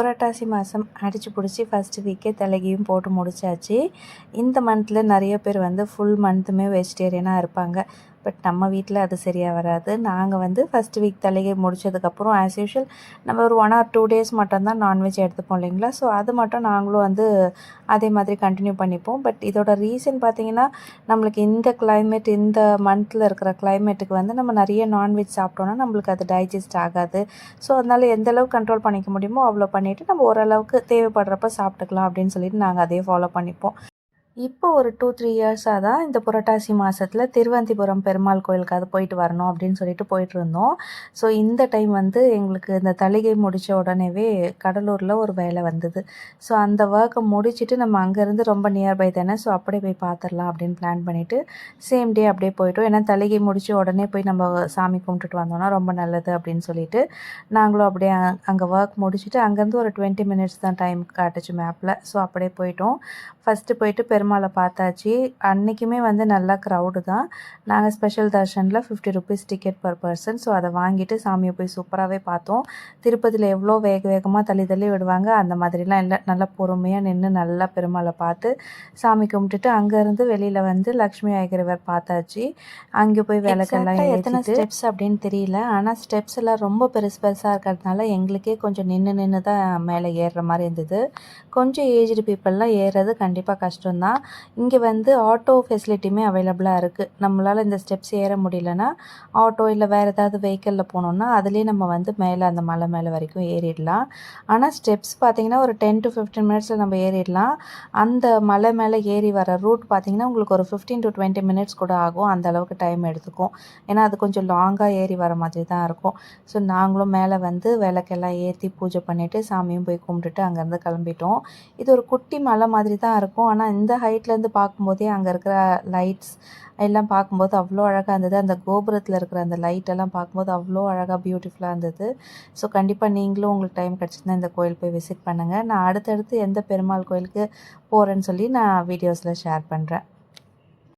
புரட்டாசி மாதம் அடித்து பிடிச்சி ஃபஸ்ட்டு வீக்கே தலைகையும் போட்டு முடிச்சாச்சு. இந்த மந்தில் நிறைய பேர் வந்து ஃபுல் மந்த்துமே வெஜிடேரியனாக இருப்பாங்க. பட் நம்ம வீட்டில் அது சரியாக வராது. நாங்கள் வந்து ஃபஸ்ட் வீக் தலைகை முடிச்சதுக்கப்புறம் ஆஸ் யூஷுவல் நம்ம ஒரு ஒன் ஆர் டூ டேஸ் மட்டும்தான் நான்வெஜ் எடுத்துப்போம் இல்லைங்களா? ஸோ அது மட்டும் நாங்களும் வந்து அதே மாதிரி கண்டினியூ பண்ணிப்போம். பட் இதோட ரீசன் பார்த்திங்கன்னா நம்மளுக்கு இந்த கிளைமேட் இந்த மந்தில் இருக்கிற கிளைமேட்டுக்கு வந்து நம்ம நிறைய நான்வெஜ் சாப்பிட்டோன்னா நம்மளுக்கு அது டைஜஸ்ட் ஆகாது. ஸோ அதனால் எந்த அளவுக்கு கண்ட்ரோல் பண்ணிக்க முடியுமோ அவ்வளோ பண்ணிவிட்டு நம்ம ஓரளவுக்கு தேவைப்படுறப்ப சாப்பிட்டுக்கலாம் அப்படின்னு சொல்லிட்டு நாங்கள் அதே ஃபாலோ பண்ணிப்போம். இப்போ ஒரு டூ த்ரீ இயர்ஸாக தான் இந்த புரட்டாசி மாதத்தில் திருவந்திபுரம் பெருமாள் கோயிலுக்காவது போயிட்டு வரணும் அப்படின்னு சொல்லிட்டு போயிட்டு இருந்தோம். ஸோ இந்த டைம் வந்து எங்களுக்கு இந்த தலிகை முடித்த உடனேவே கடலூரில் ஒரு வேலை வந்தது. ஸோ அந்த ஒர்க்கை முடிச்சுட்டு நம்ம அங்கேருந்து ரொம்ப நியர்பை தானே ஸோ அப்படியே போய் பார்த்துடலாம் அப்படின்னு பிளான் பண்ணிவிட்டு சேம் டே அப்படியே போயிட்டோம். ஏன்னா தலிகை முடித்து உடனே போய் நம்ம சாமி கும்பிட்டுட்டு வந்தோம்னா ரொம்ப நல்லது அப்படின்னு சொல்லிட்டு நாங்களும் அப்படியே அங்கே ஒர்க் முடிச்சுட்டு அங்கேருந்து ஒரு டுவெண்ட்டி மினிட்ஸ் தான் டைம் காட்டுச்சு மேப்பில் ஸோ அப்படியே போயிட்டோம். ஃபஸ்ட்டு போயிட்டு பெருமாள் பார்த்தாச்சு அன்றைக்குமே வந்து நல்லா க்ரௌடு தான். நாங்கள் special தர்ஷனில் fifty rupees ticket per person so அதை வாங்கிட்டு சாமியை போய் சூப்பராகவே பார்த்தோம். திருப்பதியில் எவ்வளோ வேக வேகமாக தள்ளி தள்ளி விடுவாங்க அந்த மாதிரிலாம் இல்லை. நல்லா பொறுமையாக நின்று நல்லா பெருமாளை பார்த்து சாமி கும்பிட்டுட்டு அங்கேருந்து வெளியில் வந்து லக்ஷ்மி ஐகரவர் பார்த்தாச்சு. அங்கே போய் விளக்கெல்லாம் எத்தனை ஸ்டெப்ஸ் அப்படின்னு தெரியல. ஆனால் ஸ்டெப்ஸ் எல்லாம் ரொம்ப பெருசு பெருசாக இருக்கிறதுனால எங்களுக்கே கொஞ்சம் நின்று நின்று தான் மேலே ஏறுற மாதிரி இருந்தது. கொஞ்சம் ஏஜ்டு பீப்புளெலாம் ஏறுறது கண்டிப்பாக கஷ்டம்தான். இங்கே வந்து ஆட்டோ ஃபெசிலிட்டியுமே அவைலபிளாக இருக்குது நம்மளால் இந்த ஸ்டெப்ஸ் ஏற முடியலன்னா ஆட்டோ இல்லை வேறு ஏதாவது வெஹிக்கிளில் போனோம்னா அதுலேயே நம்ம வந்து மேலே அந்த மலை மேலே வரைக்கும் ஏறிடலாம். ஆனால் ஸ்டெப்ஸ் பார்த்திங்கன்னா ஒரு டென் டு ஃபிஃப்டீன் மினிட்ஸில் நம்ம ஏறிடலாம். அந்த மலை மேலே ஏறி வர ரூட் பார்த்திங்கன்னா உங்களுக்கு ஒரு ஃபிஃப்டீன் டு டுவெண்ட்டி மினிட்ஸ் கூட ஆகும். அந்த அளவுக்கு டைம் எடுத்துக்கும். ஏன்னா அது கொஞ்சம் லாங்காக ஏறி வர மாதிரி தான் இருக்கும். ஸோ நாங்களும் மேலே வந்து விளக்கெல்லாம் ஏற்றி பூஜை பண்ணிவிட்டு சாமியும் போய் கும்பிட்டுட்டு அங்கேருந்து கிளம்பிட்டோம். இது ஒரு குட்டி மலை மாதிரி தான் இருக்கும். ஆனால் இந்த ஹைட்லேருந்து பார்க்கும்போதே அங்கே இருக்கிற லைட்ஸ் எல்லாம் பார்க்கும்போது அவ்வளோ அழகாக இருந்தது. அந்த கோபுரத்தில் இருக்கிற அந்த லைட்டெல்லாம் பார்க்கும்போது அவ்வளோ அழகாக பியூட்டிஃபுல்லாக இருந்தது. ஸோ கண்டிப்பாக நீங்களும் உங்களுக்கு டைம் கிடச்சிருந்தா இந்த கோயில் போய் விசிட் பண்ணுங்கள் நான் அடுத்தடுத்து எந்த பெருமாள் கோயிலுக்கு போகிறேன்னு சொல்லி நான் வீடியோஸில் ஷேர் பண்ணுறேன்